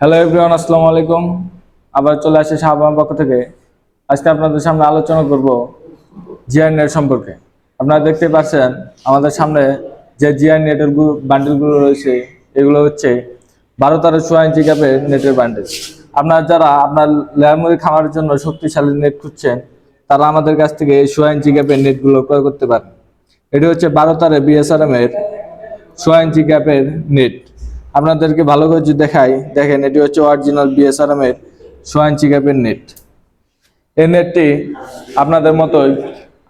Hello everyone আসসালামু আলাইকুম। আবার চলে আসি শাহবাম পক্ষ থেকে। আজকে আপনাদের সামনে আলোচনা করব জিআই নেট সম্পর্কে। আপনারা দেখতে পাচ্ছেন, আমাদের সামনে যে জিআই নেটের বান্ডেলগুলো রয়েছে, এগুলো হচ্ছে বারো তেরো ছয় ইঞ্চি গ্যাপের নেটের বান্ডেল আপনার যারা আপনার লেয়ারমুড়ি খামারের জন্য শক্তিশালী নেট খুঁজছেন, তারা আমাদের কাছ থেকে এই ছয় ইঞ্চি গ্যাপের নেটগুলো ক্রয় করতে পারেন। এটি হচ্ছে বারো তারে বিএসআরএম এর ছয় ইঞ্চি গ্যাপের নেট। আপনাদেরকে ভালো করে দেখাই, দেখেন এটি হচ্ছে অরিজিনাল বিএসআরএম এর ছয় ইঞ্চি নেট এই নেটটি আপনাদের মতোই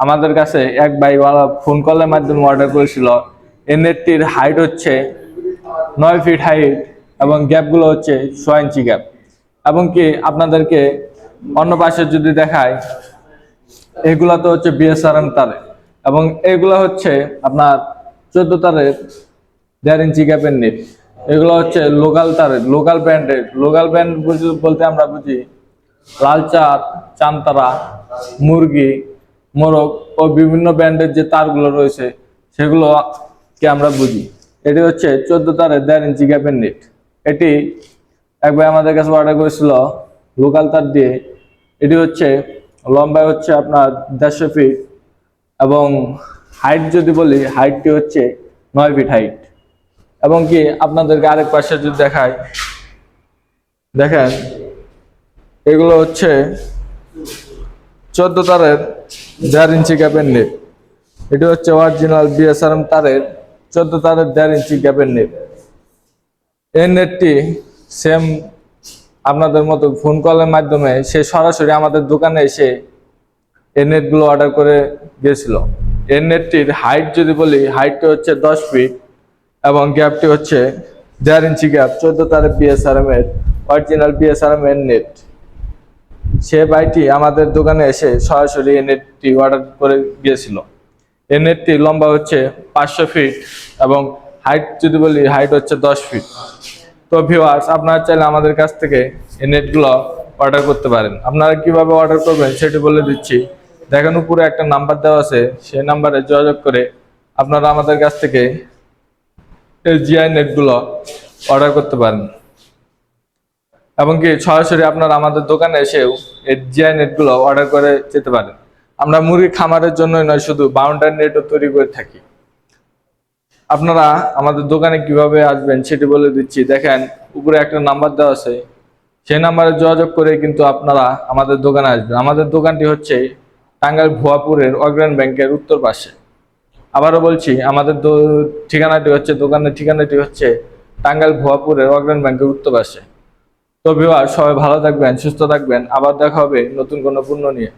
আমাদের কাছে এক ভাইওয়ালা ফোন কলের মাধ্যমে অর্ডার করেছিল। এই নেটটির হাইট হচ্ছে নয় ফিট হাইট এবং গ্যাপগুলো হচ্ছে ছয় ইঞ্চি গ্যাপ এবং কি আপনাদেরকে অন্য পাশে যদি দেখায় এগুলা তো হচ্ছে বিএসআরএম তারে। এবং এগুলো হচ্ছে আপনার চোদ্দ তারের দেড় ইঞ্চি গ্যাপের নেট এগুলো হচ্ছে লোকাল তারের লোকাল ব্র্যান্ডের লোকাল ব্র্যান্ড বলতে আমরা বুঝি লাল চাঁদ চান্তারা, মুরগি, মোরগ ও বিভিন্ন ব্র্যান্ডের যে তারগুলো রয়েছে, সেগুলোকে আমরা বুঝি। এটি হচ্ছে চোদ্দ তারের দেড় ইঞ্চি গ্যাপের নেট এটি একবার আমাদের কাছে অর্ডার করেছিল লোকাল তার দিয়ে। এটি হচ্ছে লম্বায় হচ্ছে আপনার দেড়শো ফিট এবং হাইট যদি বলি হাইটটি হচ্ছে নয় ফিট হাইট এবং কি আপনাদেরকে আরেক পাশে যদি দেখায় দেখেন, এগুলো হচ্ছে চোদ্দ তারের দেড় ইঞ্চি গ্যাপের নেট। এটি হচ্ছে অরিজিনাল বিএসআরএম তারের চোদ্দ তারের দেড় ইঞ্চি গ্যাপের নেট। এই নেটটি সেম আপনাদের মতো ফোন কলের মাধ্যমে সে সরাসরি আমাদের দোকানে এসে এই নেটগুলো অর্ডার করে গিয়েছিল এই নেটটির হাইট যদি বলি হাইটটি হচ্ছে দশ ফিট এবং গ্যাপটি হচ্ছে দেড় ইঞ্চি গ্যাপ, চোদ্দ তারের বিএসআরএম এর অরিজিনাল বিএসআরএম এর নেট সে বাইটি আমাদের দোকানে এসে সরাসরি এই নেটটি অর্ডার করে গিয়েছিল। এই নেটটি লম্বা হচ্ছে পাঁচশো ফিট এবং হাইট যদি বলি হাইট হচ্ছে দশ ফিট তো ভিউয়ার্স আপনারা চাইলে আমাদের কাছ থেকে এই নেটগুলো অর্ডার করতে পারেন। আপনারা কীভাবে অর্ডার করবেন সেটি বলে দিচ্ছি। দেখেন উপরে একটা নাম্বার দেওয়া আছে, সেই নাম্বারে যোগাযোগ করে আপনারা আমাদের কাছ থেকে জিআই নেটগুলো অর্ডার করতে পারেন। এবং কি সরাসরি আপনার আমাদের দোকানে এসেও এই জিআই নেটগুলো অর্ডার করে যেতে পারেন। আমরা মুরগি খামারের জন্যই নয়, শুধু বাউন্ডারি নেটও তৈরি করে থাকি। আপনারা আমাদের দোকানে কীভাবে আসবেন সেটি বলে দিচ্ছি। দেখেন, উপরে একটা নাম্বার দেওয়া আছে। সেই নাম্বারে যোগাযোগ করে কিন্তু আপনারা আমাদের দোকানে আসবেন। আমাদের দোকানটি হচ্ছে টাঙ্গাইল ভুয়াপুরের অগ্রাণ ব্যাংকের উত্তর পাশে। আবারও বলছি, আমাদের ঠিকানাটি হচ্ছে, দোকানের ঠিকানাটি হচ্ছে টাঙ্গাইল ভুয়াপুরের অগ্রাণ ব্যাংকের উত্তর পাশে তো বিবাহ সবাই ভালো থাকবেন, সুস্থ থাকবেন। আবার দেখা হবে নতুন কোনো পণ্য নিয়ে।